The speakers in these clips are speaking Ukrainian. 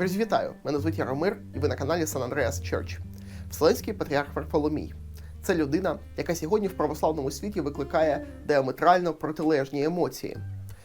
Друзі! Мене звуть Яромир, і ви на каналі San Andreas Church. Вселенський патріарх Варфоломій. Це людина, яка сьогодні в православному світі викликає діаметрально протилежні емоції.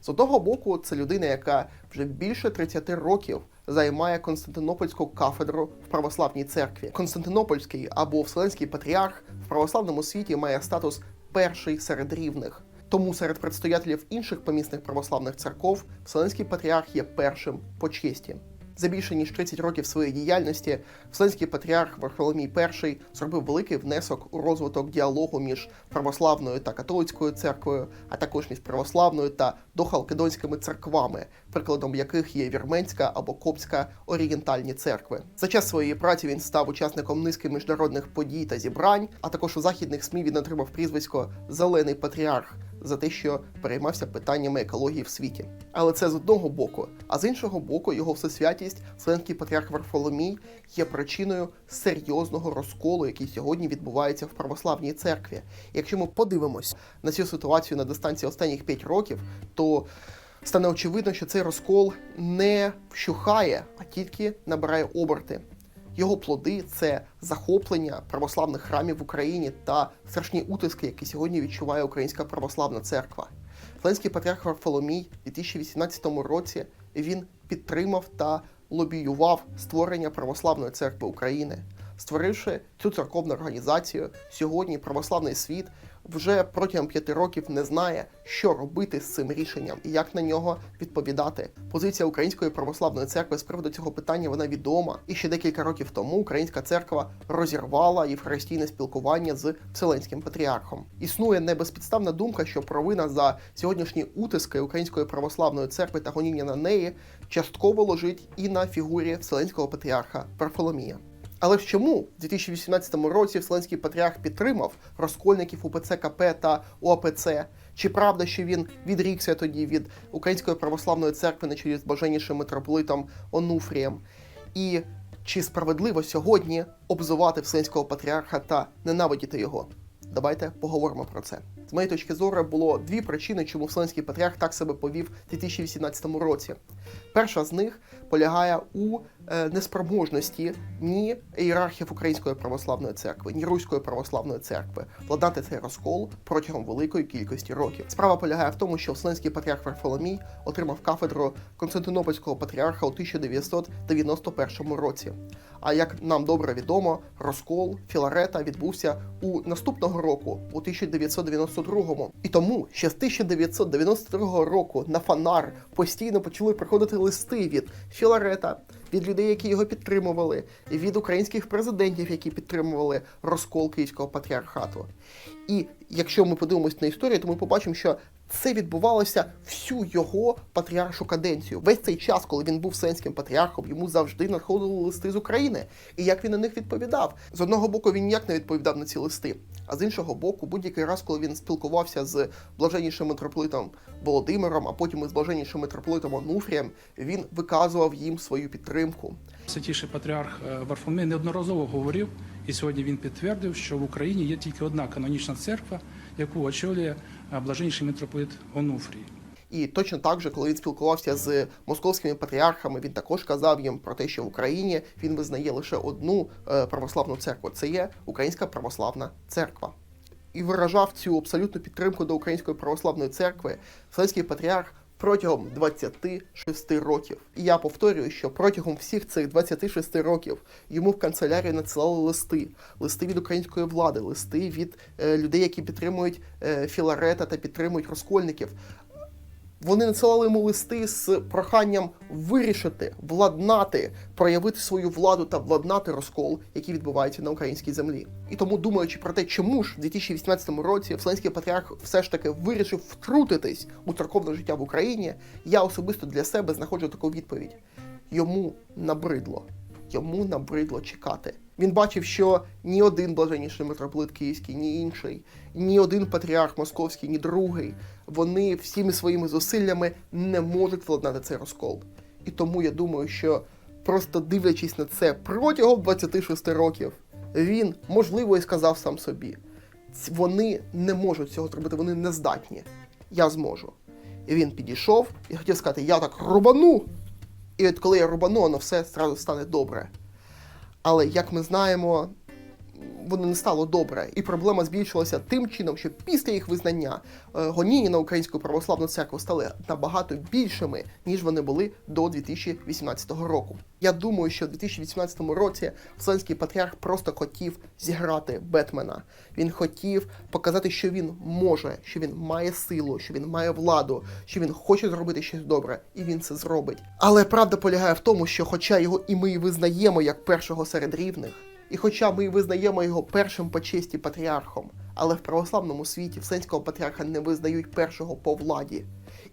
З одного боку, це людина, яка вже більше 30 років займає Константинопольську кафедру в православній церкві. Константинопольський або Вселенський патріарх в православному світі має статус перший серед рівних. Тому серед предстоятелів інших помісних православних церков Вселенський патріарх є першим по честі. За більше ніж 30 років своєї діяльності Вселенський патріарх Варфоломій І зробив великий внесок у розвиток діалогу між православною та католицькою церквою, а також між православною та дохалкедонськими церквами, прикладом яких є вірменська або коптська орієнтальні церкви. За час своєї праці він став учасником низки міжнародних подій та зібрань, а також у західних СМІ він отримав прізвисько Зелений патріарх за те, що переймався питаннями екології в світі. Але це з одного боку, а з іншого боку, його всесвятість, Вселенський патріарх Варфоломій, є причиною серйозного розколу, який сьогодні відбувається в православній церкві. Якщо ми подивимось на цю ситуацію на дистанції останніх 5 років, то стане очевидно, що цей розкол не вщухає, а тільки набирає оберти. Його плоди це захоплення православних храмів в Україні та страшні утиски, які сьогодні відчуває Українська православна церква. Вселенський патріарх Варфоломій у 2018 році він підтримав та лобіював створення православної церкви України. Створивши цю церковну організацію, сьогодні православний світ вже протягом п'яти років не знає, що робити з цим рішенням і як на нього відповідати. Позиція Української православної церкви з приводу цього питання вона відома. І ще декілька років тому Українська церква розірвала євхаристійне спілкування з Вселенським патріархом. Існує небезпідставна думка, що провина за сьогоднішні утиски Української православної церкви та гоніння на неї частково ложить і на фігурі Вселенського патріарха Варфоломія. Але ж чому в 2018 році Вселенський патріарх підтримав розкольників УПЦ КП та УАПЦ? Чи правда, що він відрікся тоді від Української православної церкви на чолі з блаженнішим митрополитом Онуфрієм? І чи справедливо сьогодні обзивати Вселенського патріарха та ненавидіти його? Давайте поговоримо про це. З моєї точки зору було дві причини, чому Вселенський патріарх так себе повів у 2018 році. Перша з них полягає у е, неспроможності ні ієрархів Української православної церкви, ні Руської православної церкви владнати цей розкол протягом великої кількості років. Справа полягає в тому, що Вселенський патріарх Варфоломій отримав кафедру Константинопольського патріарха у 1991 році. А як нам добре відомо, розкол Філарета відбувся у наступного року, у 1992-му. І тому ще з 1992 року на фанар постійно почали приходити листи від Філарета, від людей, які його підтримували, від українських президентів, які підтримували розкол Київського патріархату. І якщо ми подивимось на історію, то ми побачимо, що це відбувалося всю його патріаршу каденцію. Весь цей час, коли він був вселенським патріархом, йому завжди надходили листи з України. І як він на них відповідав? З одного боку, він ніяк не відповідав на ці листи, а з іншого боку, будь-який раз, коли він спілкувався з блаженнішим митрополитом Володимиром, а потім із блаженнішим митрополитом Онуфрієм, він виказував їм свою підтримку. Святіший патріарх е, Варфоломей неодноразово говорив, і сьогодні він підтвердив, що в Україні є тільки одна канонічна церква, яку очолює е, блаженніший митрополит Онуфрій. І точно так же, коли він спілкувався з московськими патріархами, він також казав їм про те, що в Україні він визнає лише одну е, православну церкву. Це є Українська православна церква. І виражав цю абсолютну підтримку до Української православної церкви Вселенський патріарх протягом 26 років. І я повторюю, що протягом всіх цих 26 років йому в канцелярію надсилали листи, листи від української влади, листи від е, людей, які підтримують е, Філарета та підтримують розкольників. Вони надсилали йому листи з проханням вирішити, владнати, проявити свою владу та владнати розкол, який відбувається на українській землі. І тому, думаючи про те, чому ж в 2018 році Вселенський патріарх все ж таки вирішив втрутитись у церковне життя в Україні, я особисто для себе знаходжу таку відповідь: йому набридло. Йому набридло чекати. Він бачив, що ні один блаженніший митрополит Київський, ні інший, ні один патріарх Московський, ні другий, вони всіми своїми зусиллями не можуть владнати цей розкол. І тому я думаю, що просто дивлячись на це протягом 26 років, він, можливо, і сказав сам собі: вони не можуть цього зробити, вони не здатні. Я зможу. І він підійшов і хотів сказати: я так рубану, І от коли я рубану, воно все зразу стане добре. Але як ми знаємо, воно не стало добре, і проблема збільшилася тим чином, що після їх визнання е, гоніння на українську православну церкву стали набагато більшими, ніж вони були до 2018 року. Я думаю, що в 2018 році Вселенський патріарх просто хотів зіграти Бетмена. Він хотів показати, що він може, що він має силу, що він має владу, що він хоче зробити щось добре, і він це зробить. Але правда полягає в тому, що, хоча його і ми визнаємо як першого серед рівних, і хоча ми визнаємо його першим по честі патріархом, але в православному світі Вселенського патріарха не визнають першого по владі.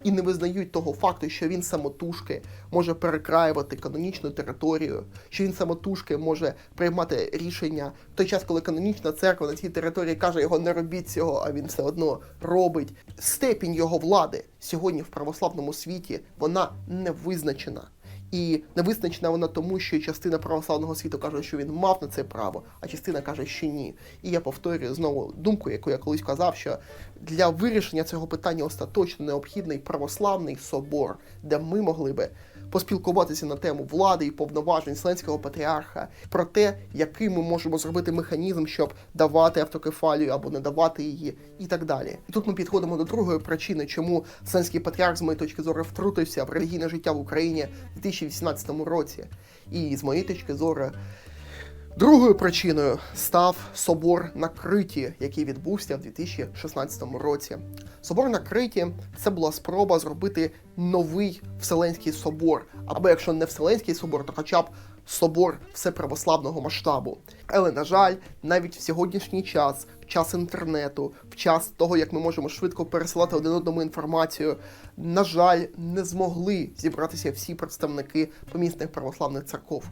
І не визнають того факту, що він самотужки може перекраювати канонічну територію, що він самотужки може приймати рішення в той час, коли канонічна церква на цій території каже його не робіть цього, а він все одно робить. Степінь його влади сьогодні в православному світі вона не визначена. І не визначена вона тому, що частина православного світу каже, що він мав на це право, а частина каже, що ні. І я повторюю знову думку, яку я колись казав, що для вирішення цього питання остаточно необхідний православний собор, де ми могли би поспілкуватися на тему влади і повноважень Вселенського патріарха, про те, який ми можемо зробити механізм, щоб давати автокефалію або не давати її, і так далі. І тут ми підходимо до другої причини, чому Вселенський патріарх, з моєї точки зору, втрутився в релігійне життя в Україні в 2018 році. І з моєї точки зору. Другою причиною став собор на Криті, який відбувся в 2016 році. Собор на Криті це була спроба зробити новий Вселенський собор, або якщо не Вселенський собор, то хоча б собор всеправославного масштабу. Але на жаль, навіть в сьогоднішній час, в час інтернету, в час того, як ми можемо швидко пересилати один одному інформацію, на жаль, не змогли зібратися всі представники помісних православних церков.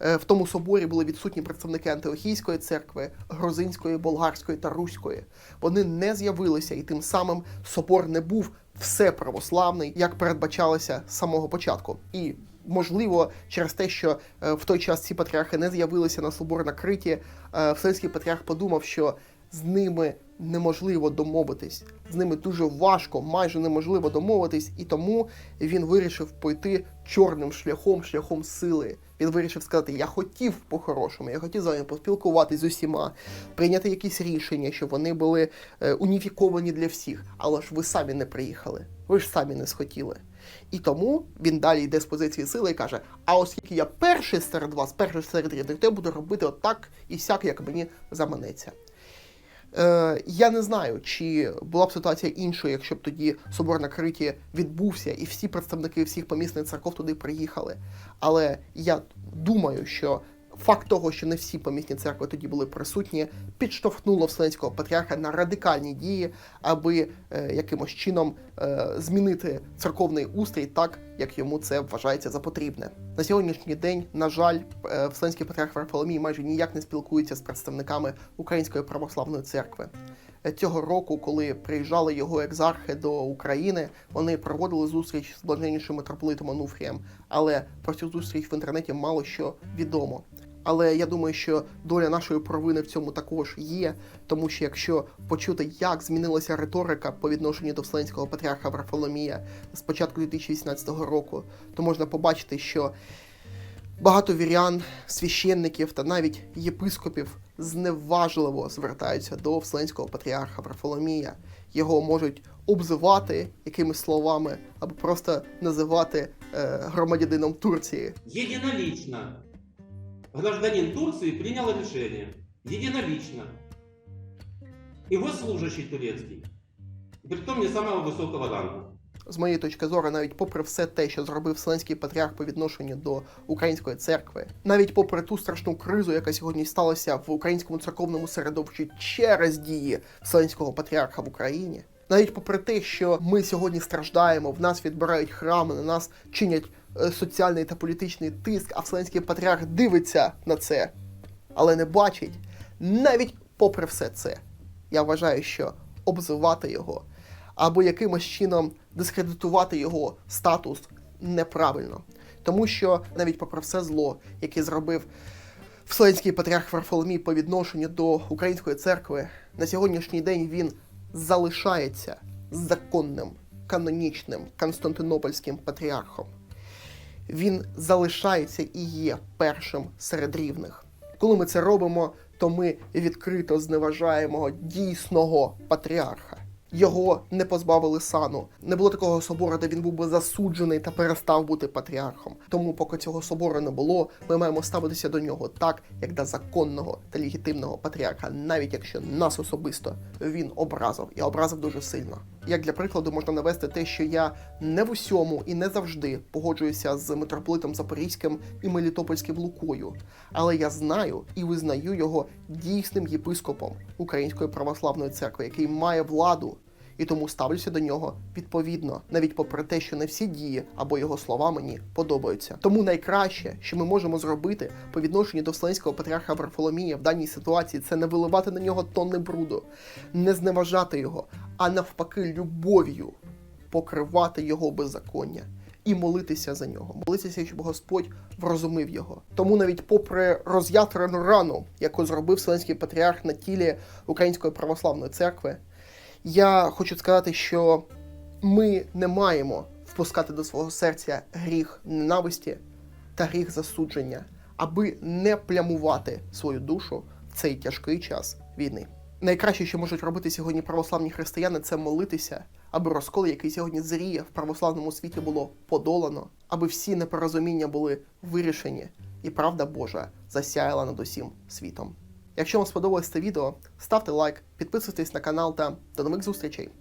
Е, В тому соборі були відсутні представники Антиохійської церкви, грузинської, болгарської та руської. Вони не з'явилися, і тим самим собор не був все православний, як передбачалося з самого початку. І можливо, через те, що е, в той час ці патріархи не з'явилися на собор на Криті, е, Вселенський патріарх подумав, що з ними неможливо домовитись, з ними дуже важко, майже неможливо домовитись, і тому він вирішив пойти чорним шляхом, шляхом сили. Він вирішив сказати: я хотів по-хорошому, я хотів з вами поспілкуватись з усіма, прийняти якісь рішення, щоб вони були е, уніфіковані для всіх. Але ж ви самі не приїхали, ви ж самі не схотіли. І тому він далі йде з позиції сили і каже: А оскільки я перший серед вас, перший серед рідних, то я буду робити отак і сяк, як мені заманеться. Е, я не знаю, чи була б ситуація іншою, якщо б тоді собор на Криті відбувся і всі представники всіх помісних церков туди приїхали. Але я думаю, що факт того, що не всі помісні церкви тоді були присутні, підштовхнуло Вселенського патріарха на радикальні дії, аби е, якимось чином е, змінити церковний устрій так, як йому це вважається за потрібне. На сьогоднішній день, на жаль, е, Вселенський патріарх Варфоломій майже ніяк не спілкується з представниками Української православної церкви. Е, Цього року, коли приїжджали його екзархи до України, вони проводили зустріч з блаженнішим митрополитом Ануфрієм, але про цю зустріч в інтернеті мало що відомо. Але я думаю, що доля нашої провини в цьому також є, тому що якщо почути, як змінилася риторика по відношенню до Вселенського патріарха Варфоломія з початку 2018 року, то можна побачити, що багато вірян, священників та навіть єпископів зневажливо звертаються до Вселенського патріарха Варфоломія. Його можуть обзивати якимись словами або просто називати е, громадянином Турції. Единолично гражданин Турции принял решение. Единолично. И госслужащий турецкий. Притом не самого высокого ранга. з моєї точки зору, навіть попри все те, що зробив Вселенський патріарх по відношенню до української церкви, навіть попри ту страшну кризу, яка сьогодні сталася в українському церковному середовищі через дії Вселенського патріарха в Україні. Навіть попри те, що ми сьогодні страждаємо, в нас відбирають храми, на нас чинять е, соціальний та політичний тиск, а Вселенський патріарх дивиться на це, але не бачить. Навіть попри все це, я вважаю, що обзивати його або якимось чином дискредитувати його статус неправильно. Тому що навіть попри все зло, яке зробив Вселенський патріарх Варфоломій по відношенню до української церкви, на сьогоднішній день він залишається законним, канонічним Константинопольським патріархом. він залишається і є першим серед рівних. Коли ми це робимо, то ми відкрито зневажаємо дійсного патріарха. Його не позбавили сану. Не було такого собору, де він був би засуджений та перестав бути патріархом. Тому, поки цього собору не було, ми маємо ставитися до нього так, як до законного та легітимного патріарха, навіть якщо нас особисто він образив і образив дуже сильно. Як для прикладу можна навести те, що я не в усьому і не завжди погоджуюся з митрополитом Запорізьким і Мелітопольським Лукою, але я знаю і визнаю його дійсним єпископом Української православної церкви, який має владу, і тому ставлюся до нього відповідно, навіть попри те, що не всі дії або його слова мені подобаються. Тому найкраще, що ми можемо зробити по відношенню до Вселенського патріарха Варфоломія в даній ситуації, це не виливати на нього тонни бруду, не зневажати його, а навпаки, любов'ю покривати його беззаконня. І молитися за нього, молитися, щоб Господь врозумив його. Тому навіть попри роз'ятрену рану, яку зробив Вселенський патріарх на тілі Української православної церкви, я хочу сказати, що ми не маємо впускати до свого серця гріх ненависті та гріх засудження, аби не плямувати свою душу в цей тяжкий час війни. Найкраще, що можуть робити сьогодні православні християни, це молитися, аби розкол, який сьогодні зріє в православному світі, було подолано, аби всі непорозуміння були вирішені, і правда Божа засяяла над усім світом. Якщо вам сподобалось це відео, ставте лайк, підписуйтесь на канал та до нових зустрічей!